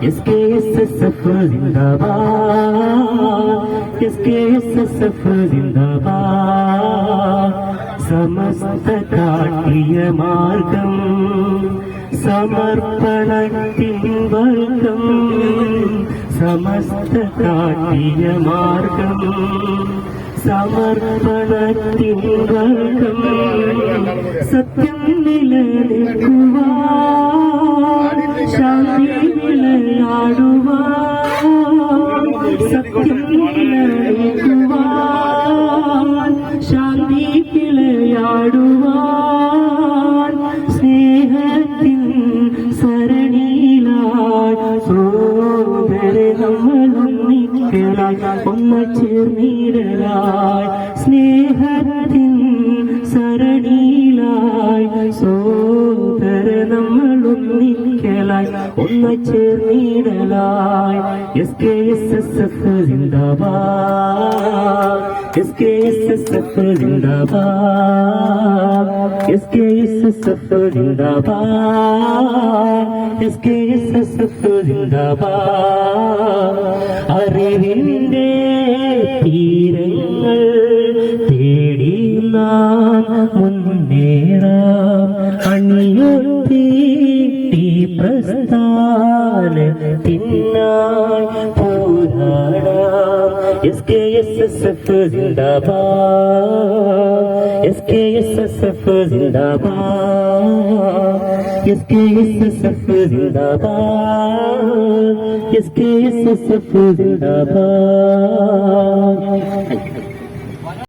எஸ்கேஎஸ்எஸ்எஃப் ஜிந்தாபாத். எஸ்கேஎஸ்எஸ்எஃப் ஜிந்தாபாத். சமஸ்த காட்டிய மார்க்கம் சமர்ப்பணத்தின் வர்க்கம். சமஸ்த காட்டிய மார்க்கம் சமர்ப்பணத்தின் வர்க்கம். சத்தியம் நிலநிற்குவா ഒന്നിക്കലായി ഒന്ന് ചേർന്നിടലായി സ്നേഹത്തിൻ അറിവിന്റെ തീരങ്ങൾ തേടി നാം മുന്നേറാം. അണിയൊത്തി പ്രസ്ഥാനത്തിനായി പോരാടാം S K S S F zindabad S K S S F zindabad S K S S F zindabad S K S S F zindabad